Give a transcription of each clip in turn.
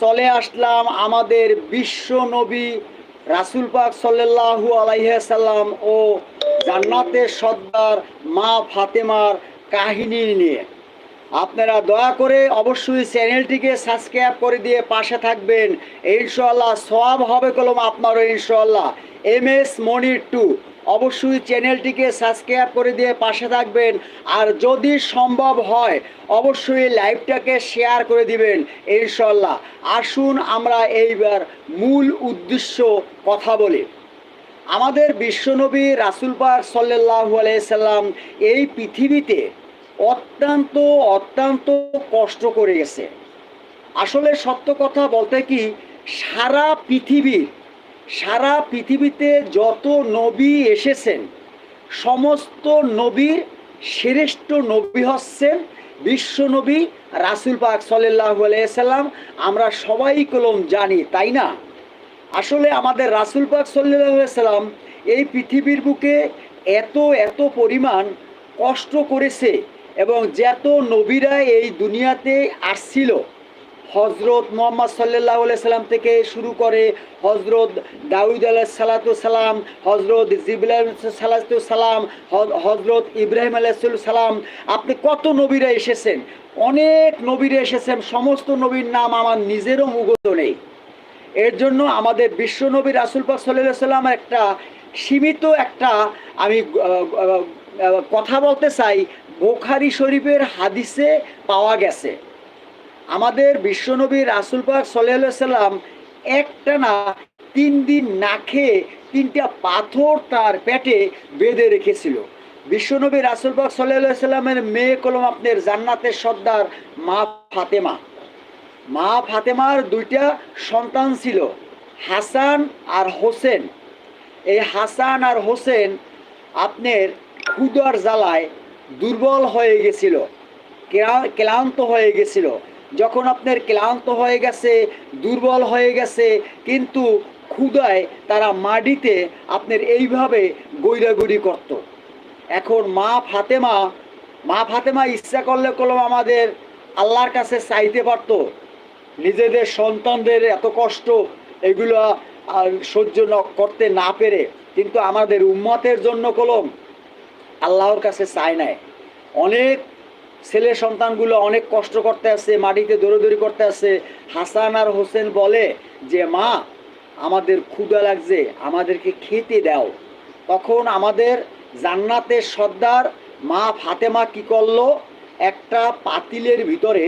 চলে আসলাম আমাদের বিশ্ব নবী রাসুল পাক সাল্লাল্লাহু আলাইসাল্লাম ও জান্নাতের সর্দার মা ফাতেমার কাহিনী নিয়ে। আপনারা দয়া করে অবশ্যই চ্যানেলটিকে সাবস্ক্রাইব করে দিয়ে পাশে থাকবেন। ইনশাল্লাহ সব হবে কলম আপনারও ইনশাল্লাহ এম এস মনির টু। অবশ্যই চ্যানেলটিকে সাবস্ক্রাইব করে দিয়ে পাশে থাকবেন। আর যদি সম্ভব হয়, অবশ্যই লাইভটাকে শেয়ার করে দিবেন, ইনশাল্লাহ। আসুন আমরা এইবার মূল উদ্দেশ্য কথা বলি। আমাদের বিশ্বনবী রাসুল পাক সাল্লাহু আলাইসাল্লাম এই পৃথিবীতে অত্যন্ত অত্যন্ত কষ্ট করে গেছে। আসলে সত্য কথা বলতে কি, সারা পৃথিবীর সারা পৃথিবীতে যত নবী এসেছেন, সমস্ত নবীর শ্রেষ্ঠ নবী হচ্ছেন বিশ্বনবী রাসুল পাক সাল্লাহ সাল্লাম। আমরা সবাই কলম জানি, তাই না? আসলে আমাদের রাসুল পাক সাল্লাহ সাল্লাম এই পৃথিবীর বুকে এত এত পরিমাণ কষ্ট করেছে এবং যত নবীরা এই দুনিয়াতে আসছিল হজরত মোহাম্মদ সাল্লাহ সাল্লাম থেকে শুরু করে হজরত দাউদ আলাহ সালাতু সালাম হজরত জিবুল্লাহ সালাতু সালাম হজরত ইব্রাহিম আলাহ সালাম, আপনি কত নবীরা এসেছেন? অনেক নবীরা এসেছেন, সমস্ত নবীর নাম আমার নিজেরও মুগত নেই। এর জন্য আমাদের বিশ্বনবী রাসুল পাক সাল্লাহ সাল্লাম একটা সীমিত একটা আমি কথা বলতে চাই, বোখারি শরীফের হাদিসে পাওয়া গেছে। আমাদের বিশ্বনবী রাসুল পাক সাল্লাম একটা না তিন দিন না খেয়ে তিনটা পাথর তার পেটে বেঁধে রেখেছিল। বিশ্বনবী রাসুল পাক সাল্লামের মেয়ে কলম আপনার জান্নাতের সর্দার মা ফাতেমা। মা ফাতেমার দুইটা সন্তান ছিল, হাসান আর হোসেন। এই হাসান আর হোসেন আপনার ক্ষুদার জ্বালায় দুর্বল হয়ে গেছিল ক্লান্ত হয়ে গেছিল। যখন আপনার ক্লান্ত হয়ে গেছে, দুর্বল হয়ে গেছে, কিন্তু ক্ষুদায় তারা মাটিতে আপনার এইভাবে গৈরাগুড়ি করত। এখন মা ফাতেমা মা ফাতেমা ইচ্ছা করলে কলম আমাদের আল্লাহর কাছে চাইতে পারত। নিজেদের সন্তানদের এত কষ্ট, এগুলো সহ্য করতে না পেরে। কিন্তু আমাদের উম্মতের জন্য কলম আল্লাহর কাছে চায় নাই। অনেক ছেলে সন্তানগুলো অনেক কষ্ট করতে আসছে মাটিতে দৌড়দৌড়ি করতে আসছে হাসান আর হোসেন বলে যে, মা, আমাদের ক্ষুদা লাগছে, আমাদেরকে খেতে দাও। তখন আমাদের জান্নাতের সর্দার মা ফাতেমা কি করল? একটা পাতিলের ভিতরে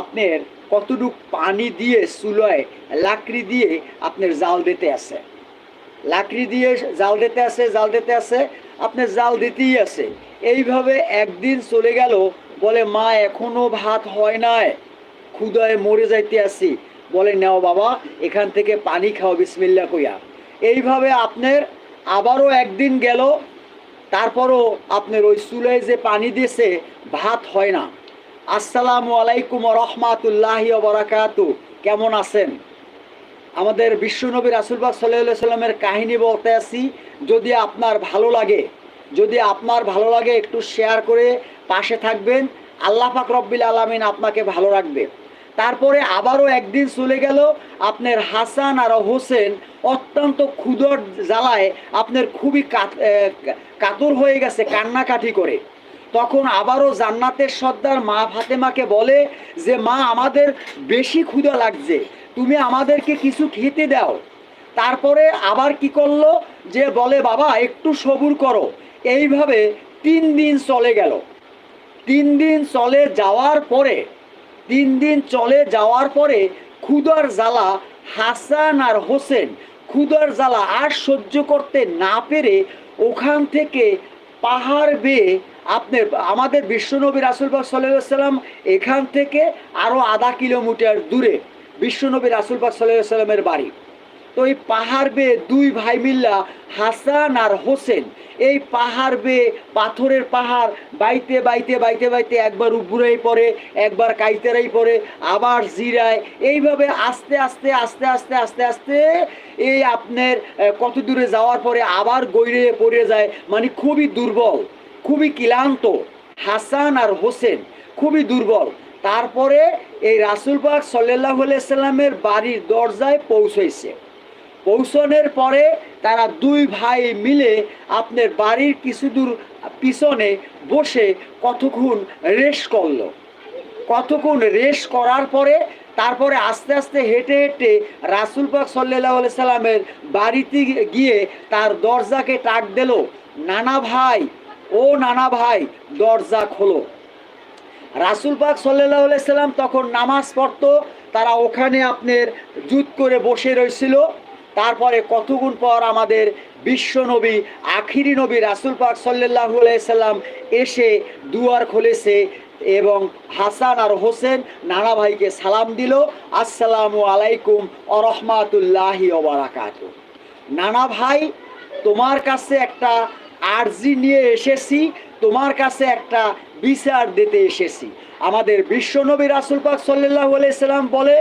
আপনার কতটুক পানি দিয়ে চুলোয় লাকড়ি দিয়ে আপনার জাল দিতে আছে। লাকড়ি দিয়ে জাল দিতে আছে, জাল দিতে আছে, আপনার জাল দিতেই আছে। এইভাবে একদিন চলে গেল বলে, মা, এখনও ভাত হয় নাই ক্ষুদায় মরে যাইতে আসি বলে, নেও বাবা, এখান থেকে পানি খাও বিসমিল্লা কইয়া। এইভাবে আপনার আবারও একদিন গেল, তারপরও আপনার ওই চুলায় যে পানি দিয়েছে, ভাত হয় না। আসসালামু আলাইকুম রহমাতুল্লাহি বরাকাতু। কেমন আছেন? আমাদের বিশ্বনবী রাসুলবাগ সাল্লাহ সাল্লামের কাহিনী বলতে আসি, যদি আপনার ভালো লাগে, যদি আপনার ভালো লাগে, একটু শেয়ার করে পাশে থাকবেন। আল্লাহ পাক রব্বিল আলমিন আপনাকে ভালো রাখবে। তারপরে আবারও একদিন চলে গেল আপনার হাসান আর হোসেন অত্যন্ত ক্ষুদর জ্বালায় আপনার খুবই কাতর হয়ে গেছে কান্নাকাটি করে। তখন আবারও জান্নাতের সর্দার মা ফাতেমাকে বলে যে, মা, আমাদের বেশি ক্ষুদা লাগছে, তুমি আমাদেরকে কিছু খেতে দাও। তারপরে আবার কি করল যে, বলে, বাবা, একটু সবুর করো। এইভাবে তিন দিন চলে গেল। তিন দিন চলে যাওয়ার পরে, তিন দিন চলে যাওয়ার পরে ক্ষুদার জ্বালা হাসান আর হোসেন ক্ষুদার জ্বালা আর সহ্য করতে না পেরে ওখান থেকে পাহাড় বেয়ে আপনি, আমাদের বিশ্বনবী রাসুলবাগ সাল্লাম এখান থেকে আরও আধা কিলোমিটার দূরে বিশ্বনবী রাসুলবাগ সাল্লাহ সাল্লামের বাড়ি। তো এই পাহাড় বেয়ে দুই ভাই মিল্লা হাসান আর হোসেন। এই পাহাড় বেয়ে পাথরের পাহাড় বাইতে বাইতে বাইতে বাইতে একবার উপরেই পড়ে, একবার কাইতেরাই পড়ে, আবার জিরায়। এইভাবে আস্তে আস্তে আস্তে আস্তে আস্তে আস্তে এই আপনার কত দূরে যাওয়ার পরে আবার গৈরে পড়ে যায়। মানে খুবই দুর্বল, খুবই ক্লান্ত হাসান আর হোসেন, খুবই দুর্বল। তারপরে এই রাসুল পাক সাল্লাহ সাল্লামের বাড়ির দরজায় পৌঁছেছে পৌঁছনের পরে তারা দুই ভাই মিলে আপনার বাড়ির কিছু দূর পিছনে বসে কতক্ষণ রেস করল। কতক্ষণ রেস করার পরে তারপরে আস্তে আস্তে হেঁটে হেঁটে রাসুল পাক সাল্লাহ সাল্লামের বাড়িতে গিয়ে তার দরজাকে টাক দিল। নানা ভাই, ও নানা ভাই, দরজা খোলো। রাসুল পাক সাল্লাহ সাল্লাম তখন নামাজ পড়তো। তারা ওখানে আপনার জুত করে বসে রয়েছিল তারপরে কতগুণ পর আমাদের বিশ্ব নবী, আখিরি নবী রাসুল পাক সাল্লাহ সাল্লাম এসে দুয়ার খুলেছে এবং হাসান আর হোসেন নানা ভাইকে সালাম দিল, আসসালামু আলাইকুম আরহামাতুল্লাহি ওবরাকাত নানা ভাই, তোমার কাছে একটা আর্জি নিয়ে এসেছি, তোমার কাছে একটা বিচার দিতে এসেছি। আমাদের বিশ্বনবী রাসুল পাক সাল্লাহ সাল্লাম বলে,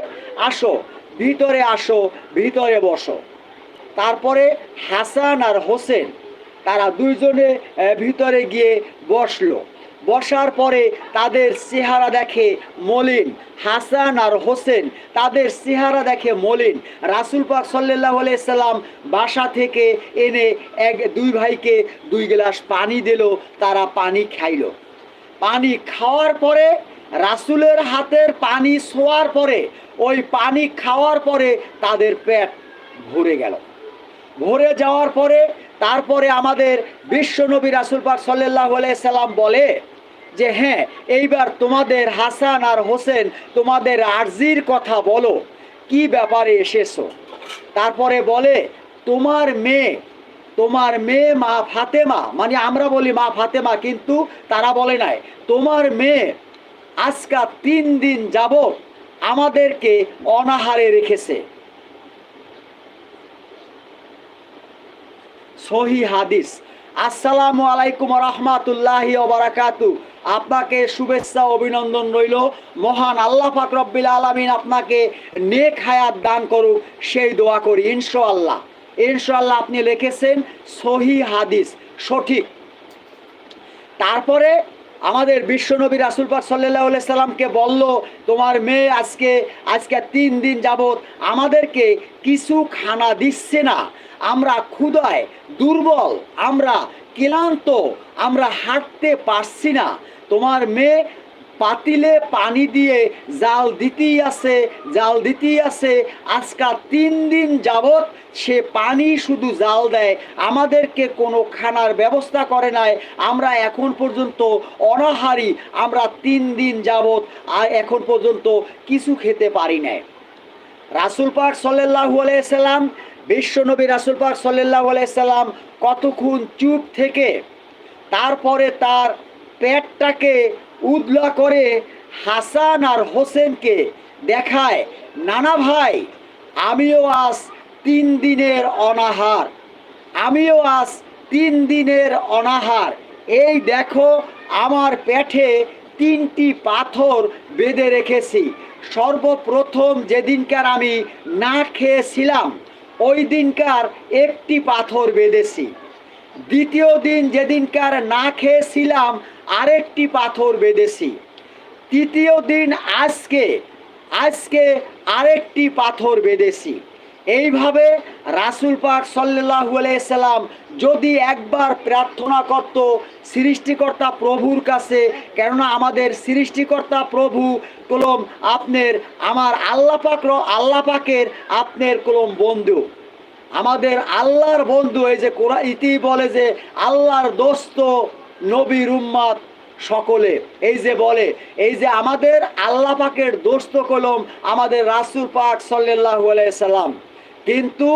আসো ভিতরে আসো, ভিতরে বসো। তারপরে হাসান আর হোসেন, তারা দুইজনে ভিতরে গিয়ে বসল। বসার পরে তাদের চেহারা দেখে মলিন। হাসান আর হোসেন তাদের চেহারা দেখে মলিন। রাসুল পাক সাল্লাহ সাল্লাম বাসা থেকে এনে এক, দুই ভাইকে দুই গ্লাস পানি দিল, তারা পানি খাইলো। পানি খাওয়ার পরে রাসুলের হাতের পানি শোয়ার পরে, ওই পানি খাওয়ার পরে তাদের পেট ভরে গেল। ভরে যাওয়ার পরে, তারপরে আমাদের বিশ্বনবী রাসুল পাক সাল্লাহ সাল্লাম বলে যে হ্যাঁ এইবার তোমাদের হাসান আর হোসেন তোমাদের আর্জির কথা বলো। কি ব্যাপারে এসেছ? তারপরে বলে, তোমার মেয়ে তোমার মেয়ে মা ফাতেমা মানে আমরা বলি মা ফাতেমা, কিন্তু তারা বলে নাই, তোমার মেয়ে আজকা তিন দিন যাবত আমাদেরকে অনাহারে রেখেছে। সহি হাদিস। আসসালামু আলাইকুম রহমাতুল্লাহি বারাকাতু। আপনাকে শুভেচ্ছা, অভিনন্দন রইল। মহান আল্লাহ পাক রব্বিল আলামিন আপনাকে নেক হায়াত দান করুক, সেই দোয়া করি। ইনশাআল্লাহ ইনশাআল্লাহ আপনি লিখেছেন সহি হাদিস, সঠিক। তারপরে আমাদের বিশ্বনবী রাসুল পাক সাল্লাহ সাল্লামকে বলল, তোমার মেয়ে আজকে আজকে তিন দিন যাবৎ আমাদেরকে কিছু খানা দিচ্ছে না। আমরা ক্ষুদায় দুর্বল, আমরা ক্লান্ত, আমরা হাঁটতে পারছি না। তোমার মেয়ে পাতিলে পানি দিয়ে জাল দিতেই আছে, জাল দিতেই আছে। আজকা তিন দিন যাবত সে পানি শুধু জাল দেয়, আমাদেরকে কোনো খানার ব্যবস্থা করে নাই। আমরা এখন পর্যন্ত অনাহারি, আমরা তিন দিন যাবত আর এখন পর্যন্ত কিছু খেতে পারি নাই। রাসুল পাক সাল্লাহু সাল্লাম, বিশ্বনবী রাসুল পাক সাল্লাহু সাল্লাম কতক্ষণ চুপ থেকে, তারপরে তার পেটটাকে উদলা করে হাসান আর হোসেনকে দেখায়, নানা ভাই, আমিও আজ তিন দিনের অনাহার, আমিও আজ তিন দিনের অনাহার। এই দেখো, আমার পেটে তিনটি পাথর বেঁধে রেখেছি। সর্বপ্রথম যেদিনকার আমি না খেয়েছিলাম, ওই দিনকার একটি পাথর বেঁধেছি। দ্বিতীয় দিন যেদিনকার না খেয়েছিলাম, আরেকটি পাথর বেঁধেছি। তৃতীয় দিন আজকে আজকে আরেকটি পাথর বেঁধেছি। এইভাবে রাসুল পাক সাল্লাহ সাল্লাম যদি একবার প্রার্থনা করত সৃষ্টিকর্তা প্রভুর কাছে, কেননা আমাদের সৃষ্টিকর্তা প্রভু কলম আপনার, আমার আল্লাহ পাক আল্লাহ আপনার কলম বন্ধু। আমাদের আল্লাহর বন্ধু, এই যে কোরআন ইতি বলে যে আল্লাহর দোস্ত নবীর উম্মাদ সকলে। এই যে বলে, এই যে আমাদের আল্লাহ পাকের দোস্ত কলম আমাদের রাসুল পাক সাল্লাহ আলাইসাল্লাম কিন্তু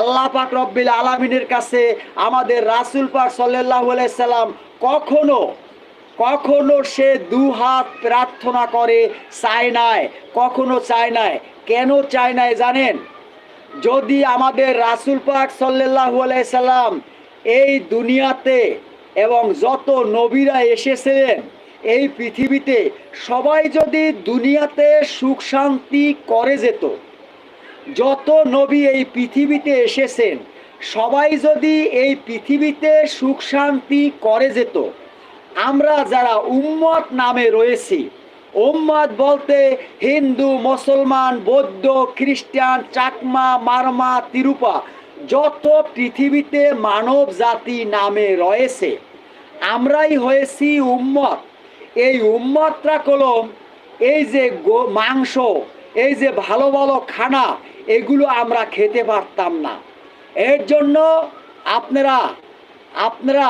আল্লাহ পাক রব্বিল আলমিনের কাছে আমাদের রাসুল পাক সাল্লাহ সাল্লাম কখনো কখনো সে দু হাত প্রার্থনা করে চায় নাই, কখনো চায় নাই। কেন চায় নাই জানেন? যদি আমাদের রাসুল পাক সাল্লাহ সাল্লাম এই দুনিয়াতে এবং যত নবীরা এসেছিলেন, এই পৃথিবীতে সবাই যদি দুনিয়াতে সুখ শান্তি করে যেত, যত নবী এই পৃথিবীতে এসেছেন, সবাই যদি এই পৃথিবীতে সুখ শান্তি করে যেত, আমরা যারা উম্মত নামে রয়েছি উম্মাদ বলতে হিন্দু, মুসলমান, বৌদ্ধ, খ্রিস্টান, চাকমা, মারমা, তিরুপা, যত পৃথিবীতে মানব জাতি নামে রয়েছে, আমরাই হয়েছি উম্মত। এই উম্মতরা কলম, এই যে মাংস, এই যে ভালো ভালো খানা, এগুলো আমরা খেতে পারতাম না। এর জন্য আপনারা আপনারা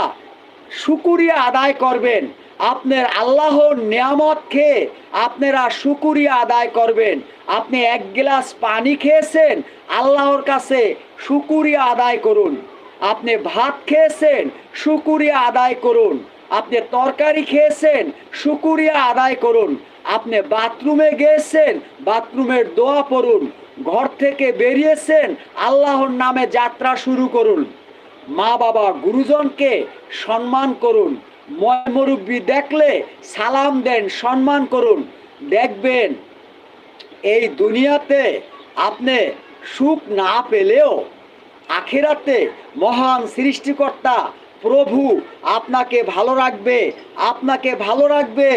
শুকুরিয়া আদায় করবেন। আপনার আল্লাহর নিয়ামত খেয়ে আপনারা শুকুরিয়া আদায় করবেন। আপনি এক গ্লাস পানি খেয়েছেন, আল্লাহর কাছে শুকুরিয়া আদায় করুন। আপনি ভাত খেয়েছেন, শুকুরিয়া আদায় করুন। আপনি তরকারি খেয়েছেন, শুকুরিয়া আদায় করুন। আপনি বাথরুমে গিয়েছেন, বাথরুমের দোয়া পড়ুন। ঘর থেকে বেরিয়েছেন, আল্লাহর নামে যাত্রা শুরু করুন। মা বাবা গুরুজনকে সম্মান করুন। ময় মুরব্বী দেখলে সালাম দেন, সম্মান করুন। দেখবেন এই দুনিয়াতে আপনি সুখ না পেলেও আখেরাতে মহান সৃষ্টিকর্তা প্রভু আপনাকে ভালো রাখবে, আপনাকে ভালো রাখবে,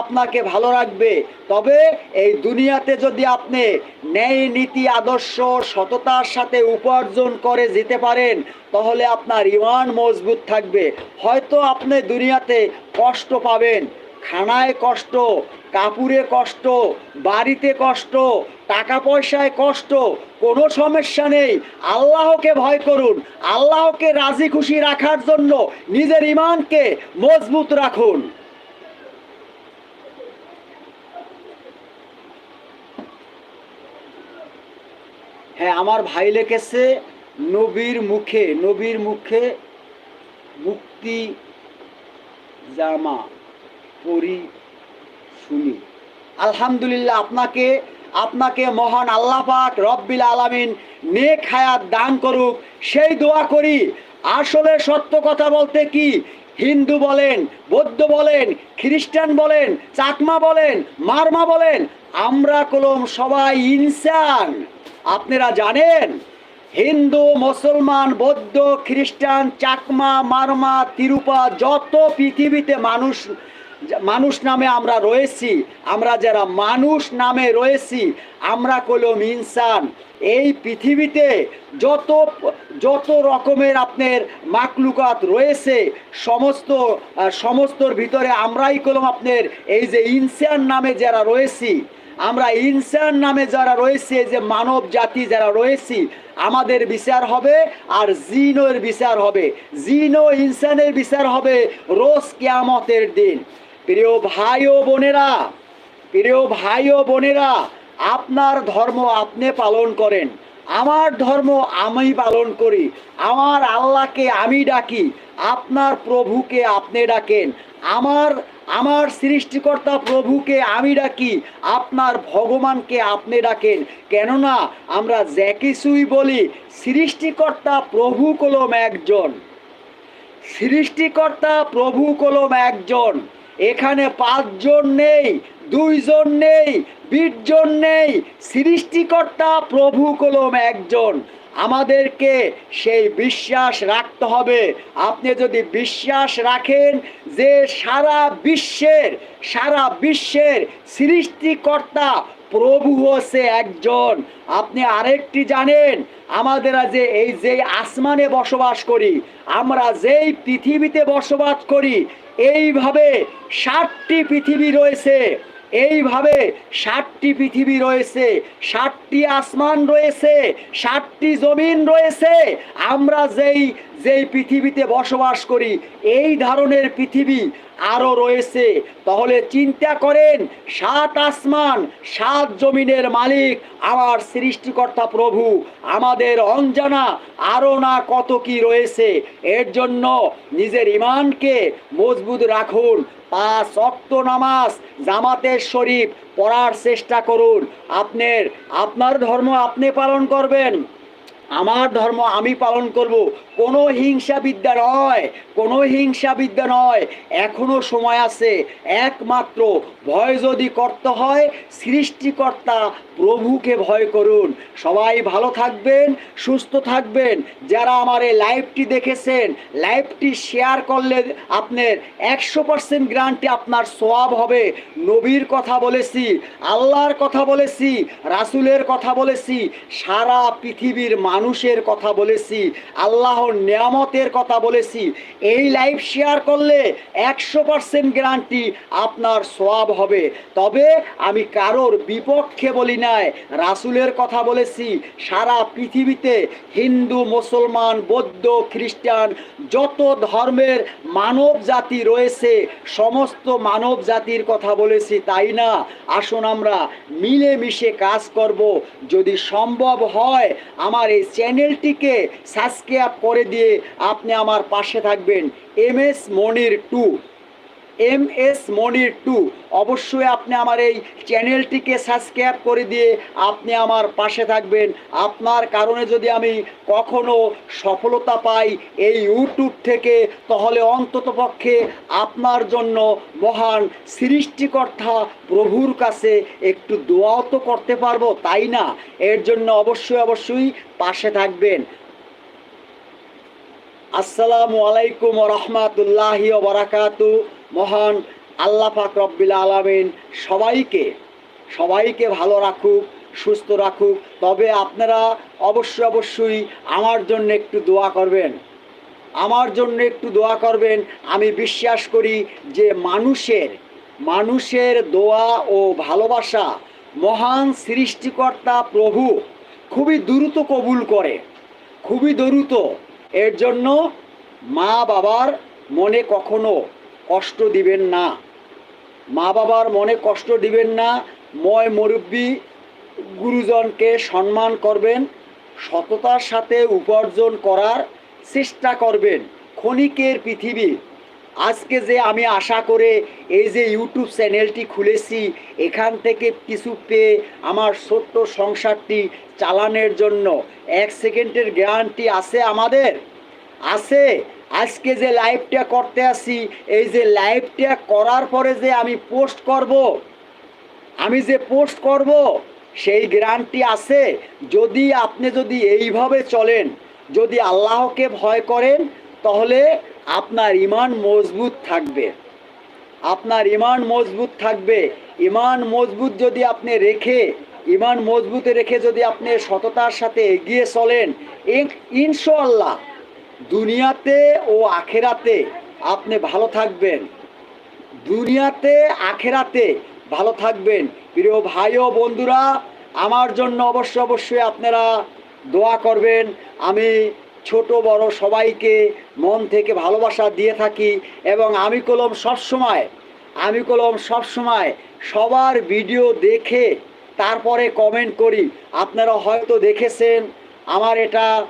আপনাকে ভালো রাখবে। তবে এই দুনিয়াতে যদি আপনি ন্যায়, নীতি, আদর্শ, সততার সাথে উপার্জন করে যেতে পারেন, তাহলে আপনার ইমান মজবুত থাকবে। হয়তো আপনি দুনিয়াতে কষ্ট পাবেন। খানায় কষ্ট, কাপুরে কষ্ট, বাড়িতে কষ্ট টাকা পয়সায় কষ্ট, কোনো সমস্যা নেই। আল্লাহকে ভয় করুন, আল্লাহকে রাজি খুশি রাখার জন্য নিজের ইমানকে মজবুত রাখুন। হ্যাঁ আমার ভাই লিখেছে, নবীর মুখে নবীর মুখে মুক্তি জামা। পরি শুনি। আলহামদুলিল্লাহ, আপনাকে আপনাকে মহান আল্লাহ পাক রব্বিল আলামিন নেক হায়াত দান করুক। সেই দোয়া করি। আসলে সত্য কথা বলতে কি? হিন্দু বলেন, বৌদ্ধ বলেন, খ্রিস্টান বলেন, চাকমা বলেন, মারমা বলেন, আমরা কলম সবাই ইনসান। আপনারা জানেন, হিন্দু, মুসলমান, বৌদ্ধ, খ্রিস্টান, চাকমা, মারমা, তিরুপা, যত পৃথিবীতে মানুষ মানুষ নামে আমরা রয়েছি, আমরা যারা মানুষ নামে রয়েছি, আমরা কলম ইনসান। এই পৃথিবীতে যত যত রকমের আপনার মাকলুকাত রয়েছে, সমস্ত সমস্তর ভিতরে আমরাই কলম আপনার এই যে ইনসান নামে যারা রয়েছি, আমরা ইনসান নামে যারা রয়েছে যে মানব জাতি যারা রয়েছি, আমাদের বিচার হবে আর জিনোর বিচার হবে। জিন ইনসানের বিচার হবে রোজ কেয়ামতের দিন। প্রিয় ভাই ও বোনেরা, প্রিয় ভাই ও বোনেরা, আপনার ধর্ম আপনি পালন করেন। আমার ধর্ম আমি পালন করি। আমার আল্লাহকে আমি ডাকি, আপনার প্রভুকে আপনি ডাকেন। আমার আমার সৃষ্টিকর্তা প্রভুকে আমি ডাকি, আপনার ভগবানকে আপনি ডাকেন। কেননা আমরা যে কিছুই বলি, সৃষ্টিকর্তা প্রভু কলম একজন। সৃষ্টিকর্তা প্রভু কলম একজন। এখানে পাঁচজন নেই, দুইজন নেই, বিশজন নেই। সৃষ্টিকর্তা প্রভু কলম একজন। আমাদেরকে সেই বিশ্বাস রাখতে হবে। আপনি যদি বিশ্বাস রাখেন যে সারা বিশ্বের সারা বিশ্বের সৃষ্টিকর্তা প্রভু হচ্ছে একজন। আপনি আরেকটি জানেন, আমাদের যে এই যে আসমানে বসবাস করি, আমরা যেই পৃথিবীতে বসবাস করি, এইভাবে ষাটটি পৃথিবী রয়েছে। এইভাবে ষাটটি পৃথিবী রয়েছে ষাটটি আসমান রয়েছে ষাটটি জমিন রয়েছে। আমরা যেই যেই পৃথিবীতে বসবাস করি, এই ধরনের পৃথিবী আরও রয়েছে। তাহলে চিন্তা করেন, সাত আসমান, সাত জমিনের মালিক আমার সৃষ্টিকর্তা প্রভু। আমাদের অঞ্জানা আরও না কত কি রয়েছে। এর জন্য নিজের ইমানকে মজবুত রাখুন। পাঁচ অক্ত নামাজ, জামাতের শরীফ পড়ার চেষ্টা করুন। আপনার আপনার ধর্ম আপনি পালন করবেন। আমার ধর্ম আমি পালন করব। কোনো হিংসা বিদ্যা নয়, কোনো হিংসা বিদ্যা নয়। এখনও সময় আছে। একমাত্র ভয় যদি করতে হয়, সৃষ্টিকর্তা প্রভুকে ভয় করুন। সবাই ভালো থাকবেন, সুস্থ থাকবেন। যারা আমার এই লাইভটি দেখেছেন, লাইভটি শেয়ার করলে আপনার একশো পার্সেন্ট গ্রান্টে আপনার সোয়াব হবে। নবীর কথা বলেছি, আল্লাহর কথা বলেছি, রাসুলের কথা বলেছি। সারা পৃথিবীর মানুষের কথা বলেছি, আল্লাহর নিয়ামতের কথা বলেছি, এই লাইভ শেয়ার করলে একশো পার্সেন্ট গ্যারান্টি আপনার সোয়াব হবে। তবে আমি কারোর বিপক্ষে বলি নাই, রাসুলের কথা বলেছি, সারা পৃথিবীতে হিন্দু, মুসলমান, বৌদ্ধ, খ্রিস্টান, যত ধর্মের মানব জাতি রয়েছে, সমস্ত মানব জাতির কথা বলেছি, তাই না? আসুন আমরা মিলেমিশে কাজ করব। যদি সম্ভব হয়, আমার এই চ্যানেলটিকে সাবস্ক্রাইব করে দিয়ে আপনি আমার পাশে থাকবেন। M S Monir two M S Monir two. অবশ্যই আপনি আমার এই চ্যানেলটিকে সাবস্ক্রাইব করে দিয়ে আপনি আমার পাশে থাকবেন। আপনার কারণে যদি আমি কখনো সফলতা পাই এই ইউটিউব থেকে, তাহলে অন্ততপক্ষে আপনার জন্য মহান সৃষ্টিকর্তা প্রভুর কাছে একটু দোয়াও তো করতে পারব, তাই না? এর জন্য অবশ্যই অবশ্যই পাশে থাকবেন। আসসালামু আলাইকুম রহমাতুল্লাহি বারাকাতু। মহান আল্লাহ পাক রব্বিল আলামিন সবাইকে সবাইকে ভালো রাখুক, সুস্থ রাখুক। তবে আপনারা অবশ্যই অবশ্যই আমার জন্য একটু দোয়া করবেন। আমার জন্য একটু দোয়া করবেন। আমি বিশ্বাস করি যে মানুষের মানুষের দোয়া ও ভালোবাসা মহান সৃষ্টিকর্তা প্রভু খুবই দ্রুত কবুল করে, খুবই দ্রুত। এর জন্য মা বাবার মনে কখনো কষ্ট দিবেন না। মা বাবার মনে কষ্ট দিবেন না। ময় মুরব্বী গুরুজনকে সম্মান করবেন। সততার সাথে উপার্জন করার চেষ্টা করবেন ক্ষণিকের পৃথিবী। আজকে যে আমি আশা করে এই যে ইউটিউব চ্যানেলটি খুলেছি, এখান থেকে কিছু পেয়ে আমার ছোট্ট সংসারটি চালানোর জন্য এক সেকেন্ডের গ্যারান্টি আছে আমাদের? আছে। আজকে যে লাইভটা করতে আসি, এই যে লাইভটা করার পরে যে আমি পোস্ট করব, আমি যে পোস্ট করব, সেই গ্যারান্টি আছে। যদি আপনি যদি এইভাবে চলেন, যদি আল্লাহকে ভয় করেন, তাহলে আপনার ইমান মজবুত থাকবে। আপনার ইমান মজবুত থাকবে। ইমান মজবুত যদি আপনি রেখে ইমান মজবুত রেখে যদি আপনি সততার সাথে এগিয়ে চলেন ইন- ইনশাআল্লাহ দুনিয়াতে ও আখেরাতে আপনি ভালো থাকবেন। দুনিয়াতে, আখেরাতে ভালো থাকবেন। প্রিয় ভাই ও বন্ধুরা, আমার জন্য অবশ্য অবশ্যই আপনারা দোয়া করবেন। আমি ছোট, বড় সবাইকে মন থেকে ভালোবাসা দিয়ে থাকি এবং আমি কলম সবসময়, আমি কলম সবসময় সবার ভিডিও দেখে তারপরে কমেন্ট করি। আপনারা হয়তো দেখেছেন, আমার এটা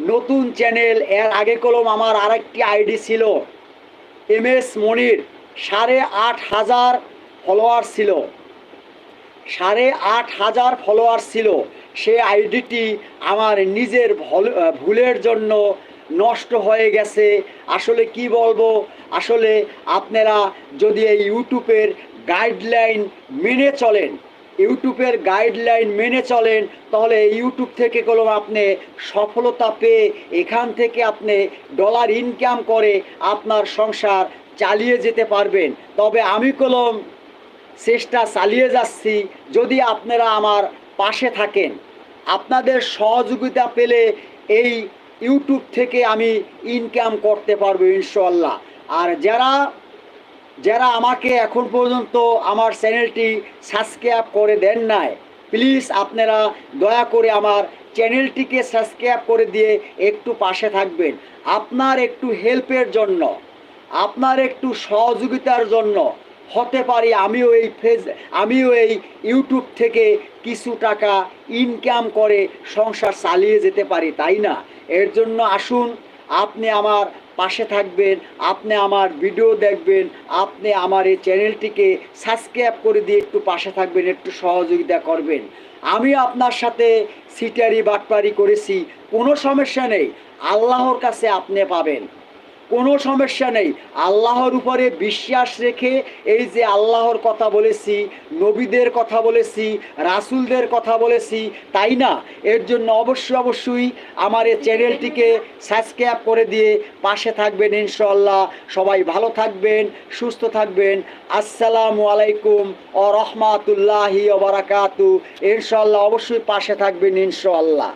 নতুন চ্যানেল, এর আগে কলম আমার আরেকটি আইডি ছিল। এম এস মনির, সাড়ে আট হাজার ফলোয়ার ছিল। সাড়ে আট হাজার ফলোয়ার ছিল। সে আইডিটি আমার নিজের ভল- ভুলের জন্য নষ্ট হয়ে গেছে। আসলে কি বলব? আসলে আপনারা যদি এই ইউটিউবের গাইডলাইন মেনে চলেন ইউটিউবের গাইডলাইন মেনে চলেন, তাহলে ইউটিউব থেকে কলম আপনি সফলতা পেয়ে এখান থেকে আপনি ডলার ইনকাম করে আপনার সংসার চালিয়ে যেতে পারবেন। তবে আমি কলম চেষ্টা চালিয়ে যাচ্ছি, যদি আপনারা আমার পাশে থাকেন। আপনাদের সহযোগিতা পেলে এই ইউটিউব থেকে আমি ইনকাম করতে পারব ইনশাল্লাহ আর যারা যারা আমাকে এখন পর্যন্ত আমার চ্যানেলটি সাবস্ক্রাইব করে দেন নাই প্লিজ আপনারা দয়া করে আমার চ্যানেলটিকে সাবস্ক্রাইব করে দিয়ে একটু পাশে থাকবেন। আপনার একটু হেল্পের জন্য, আপনার একটু সহযোগিতার জন্য হতে পারি আমিও এই ফেজ আমিও এই ইউটিউব থেকে কিছু টাকা ইনকাম করে সংসার চালিয়ে যেতে পারি, তাই না? এর জন্য আসুন, আপনি আমার পাশে থাকবেন, আপনি আমার ভিডিও দেখবেন, আপনি আমার এই চ্যানেলটিকে সাবস্ক্রাইব করে দিয়ে একটু পাশে থাকবেন, একটু সহযোগিতা করবেন। আমি আপনার সাথে সিটারি বাটপারি করেছি, কোনো সমস্যা নেই। আল্লাহর কাছে আপনি পাবেন। কোনো সমস্যা নেই। আল্লাহর উপরে বিশ্বাস রেখে এই যে আল্লাহর কথা বলেছি, নবীদের কথা বলেছি, রাসুলদের কথা বলেছি, তাই না? এর জন্য অবশ্যই অবশ্যই আমার এই চ্যানেলটিকে সাবস্ক্রাইব করে দিয়ে পাশে থাকবেন ইনশাল্লাহ সবাই ভালো থাকবেন, সুস্থ থাকবেন। আসসালামু আলাইকুম ও রহমাতুল্লাহি ওবরাকাতু ইনশাল্লাহ অবশ্যই পাশে থাকবেন ইনশাল্লাহ